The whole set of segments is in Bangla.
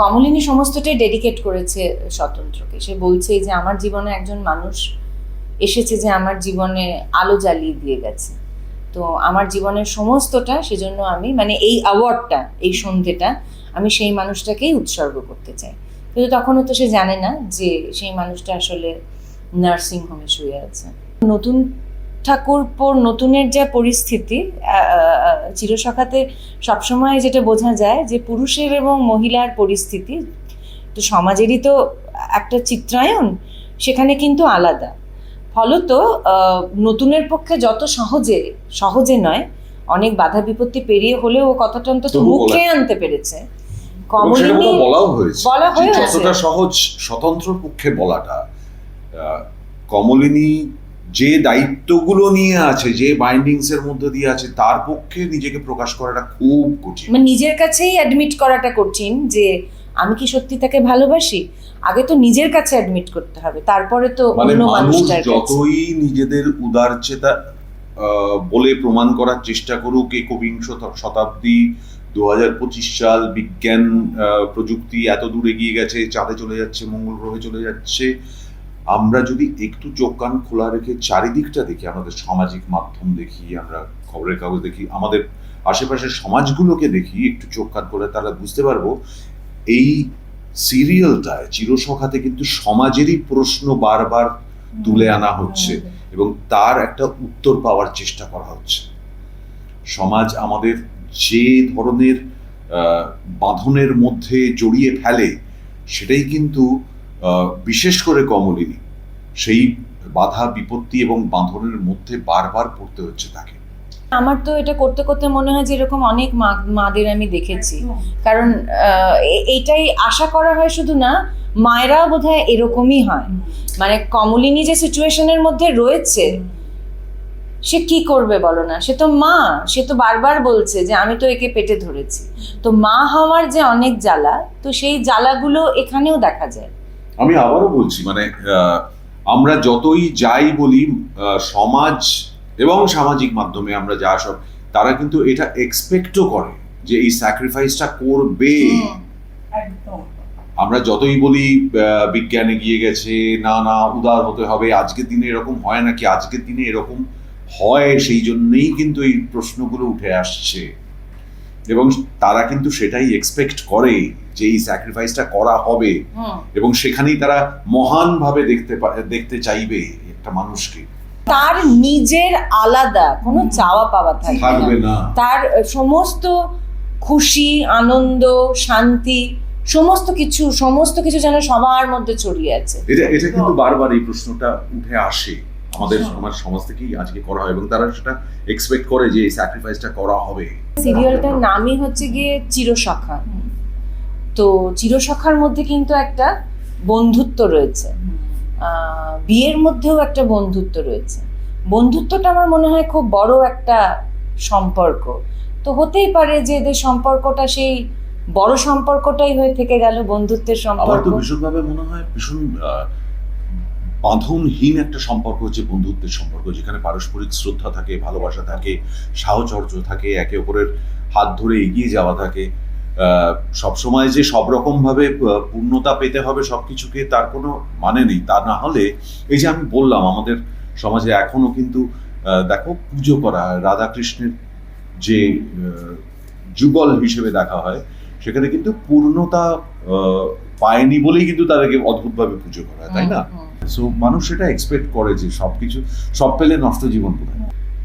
কমলিনী সমস্তটাই ডেডিকেট করেছে স্বতন্ত্রকে। সে বলছে যে, আমার জীবনে একজন মানুষ এসেছে যে, আমার জীবনে আলো জ্বালিয়ে দিয়ে গেছে। তো আমার জীবনের সমস্তটা সেজন্য আমি মানে এই অ্যাওয়ার্ডটা এই সন্ধেটা, আমি সেই মানুষটাকেই উৎসর্গ করতে চাই। কিন্তু তখনও তো সে জানে না যে, সেই মানুষটা আসলে নার্সিং হোমে শুয়ে আছে। নতুন ঠাকুরপোর নতুনের যা পরিস্থিতি চিরসখাতে সবসময় যেটা বোঝা যায় যে পুরুষের এবং মহিলার পরিস্থিতি তো সমাজেরই তো একটা চিত্রায়ন সেখানে কিন্তু আলাদা ফলত নতুনের পক্ষে যত সহজে সহজে নয় অনেক বাধা বিপত্তি পেরিয়ে হলেও কথাটা অন্তত মুখে আনতে পেরেছে কমলিনী বলাও হয়েছে বলা। যতটা সহজ স্বতন্ত্র পক্ষে বলাটা কমলিনী যে দায়িত্বগুলো নিয়ে আছে যে বাইন্ডিংস এর মধ্যে দিয়ে আছে তার পক্ষে নিজেকে প্রকাশ করাটা খুব কঠিন। মানে নিজের কাছেই অ্যাডমিট করাটা কঠিন যে আমি কি সত্যি তাকে ভালোবাসি? আগে তো নিজের কাছে অ্যাডমিট করতে হবে তারপরে তো মানে অন্য মানুষ মানুষটার যতই নিজেদের উদারচেতা বলে প্রমাণ করার চেষ্টা করুক একবিংশ শতাব্দী দু হাজার পঁচিশ সাল বিজ্ঞান প্রযুক্তি এত দূর এগিয়ে গেছে চাঁদে চলে যাচ্ছে মঙ্গল গ্রহে চলে যাচ্ছে আমরা যদি একটু চোখ কান খোলা রেখে চারিদিকটা দেখি আমাদের সামাজিক মাধ্যম দেখি আমরা খবরের কাগজ দেখি আমাদের আশেপাশের সমাজগুলোকে দেখি একটু চোখ কান করে তাহলে বুঝতে পারব এই সিরিয়ালটায় চিরসখাতে কিন্তু সমাজেরই প্রশ্ন বারবার তুলে আনা হচ্ছে এবং তার একটা উত্তর পাওয়ার চেষ্টা করা হচ্ছে। সমাজ আমাদের যে ধরনের বাঁধনের মধ্যে জড়িয়ে ফেলে সেটাই কিন্তু বিশেষ করে কমলিনী, সেই বাধা, বিপত্তি এবং বাঁধনের মধ্যে বারবার পড়তে হচ্ছে তাকে। আমার তো এটা করতে করতে মনে হয় যে এরকম অনেক মা, মাদের আমি দেখেছি। কারণ এইটাই আশা করা হয় শুধু না, মায়েরাও বোধহয় এরকমই হয়। মানে কমলিনী যে সিচুয়েশনের মধ্যে রয়েছে, সে কি করবে বলো না? সে তো মা, সে তো বারবার বলছে যে আমি তো একে পেটে ধরেছি। তো মা হওয়ার যে অনেক জ্বালা, তো সেই জ্বালাগুলো এখানেও দেখা যায়। আমি আবারও বলছি মানে আমরা যতই যাই বলি সমাজ এবং সামাজিক মাধ্যমে আমরা যা সব তারা কিন্তু এটা এক্সপেক্টও করে যে এই স্যাক্রিফাইসটা করবে। আমরা যতই বলি আহ, বিজ্ঞান এগিয়ে গেছে না না উদার হতে হবে আজকের দিনে এরকম হয় নাকি আজকের দিনে এরকম হয় সেই জন্যেই কিন্তু এই প্রশ্নগুলো উঠে আসছে। এবং তারা কিন্তু সেটাই এক্সপেক্ট করে যে এই স্যাক্রিফাইসটা করা হবে। এবং সেখানেই তারা মহানভাবে দেখতে দেখতে চাইবে একটা মানুষকে। তার নিজের আলাদা কোনো চাওয়া পাওয়া থাকবে না। তার সমস্ত খুশি আনন্দ শান্তি সমস্ত কিছু সমস্ত কিছু যেন সবার মধ্যে ছড়িয়ে আছে। এটা এটা কিন্তু বারবার এই প্রশ্নটা উঠে আসে। আমাদের আমার সমাজ থেকেই আজকে করা হয় এবং তারা সেটা এক্সপেক্ট করে যে এই স্যাক্রিফাইসটা করা হবে। সিরিয়ালটার নামই হচ্ছে গিয়ে চিরসখা তো চিরসখার মধ্যে কিন্তু একটা বন্ধুত্ব রয়েছে। বিয়ের মধ্যেও একটা বন্ধুত্ব রয়েছে। বন্ধুত্বটা আমার মনে হয় খুব বড় একটা সম্পর্ক। তো হতেই পারে যে এদের সম্পর্কটা সেই বড় সম্পর্কটাই হয়ে থেকে গেল বন্ধুত্বের আমার সম্পর্ক। তো ভীষণভাবে মনে হয় ভীষণ বাঁধনহীন একটা সম্পর্ক হচ্ছে বন্ধুত্বের সম্পর্ক, যেখানে পারস্পরিক শ্রদ্ধা থাকে, ভালোবাসা থাকে, সাহচর্য থাকে, একে অপরের হাত ধরে এগিয়ে যাওয়া থাকে। সবসময় যে সব রকম ভাবে পূর্ণতা পেতে হবে সব কিছুকে তার কোনো মানে নেই। তা না হলে, এই যে আমি বললাম, আমাদের সমাজে এখনও কিন্তু দেখো পুজো করা হয় রাধাকৃষ্ণের যে যুগল হিসেবে দেখা হয়, সেখানে কিন্তু পূর্ণতা পায়নি বলেই কিন্তু তাদেরকে অদ্ভুতভাবে পুজো করা হয় তাই না। সো মানুষ সেটা এক্সপেক্ট করে যে সবকিছু সব পেলে নষ্ট জীবন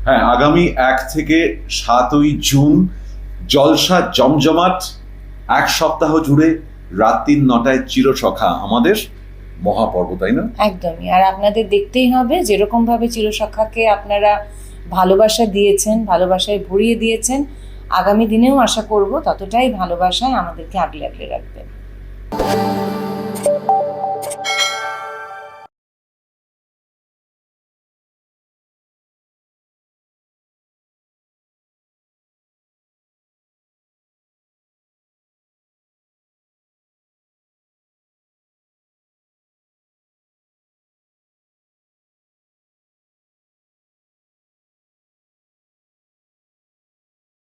হ্যাঁ আগামী এক থেকে সাতই জুন জলসা জমজমাট এক সপ্তাহ জুড়ে রাত তিন নটায় চিরসখা আমাদের মহাপর্ব তাই না? একদমই আর আপনাদের দেখতেই হবে যেরকম ভাবে চিরসখাকে আপনারা ভালোবাসা দিয়েছেন ভালোবাসায় ভরিয়ে দিয়েছেন আগামী দিনেও আশা করব ততটাই ভালোবাসায় আমাদেরকে আগলে আগলে রাখবেন। you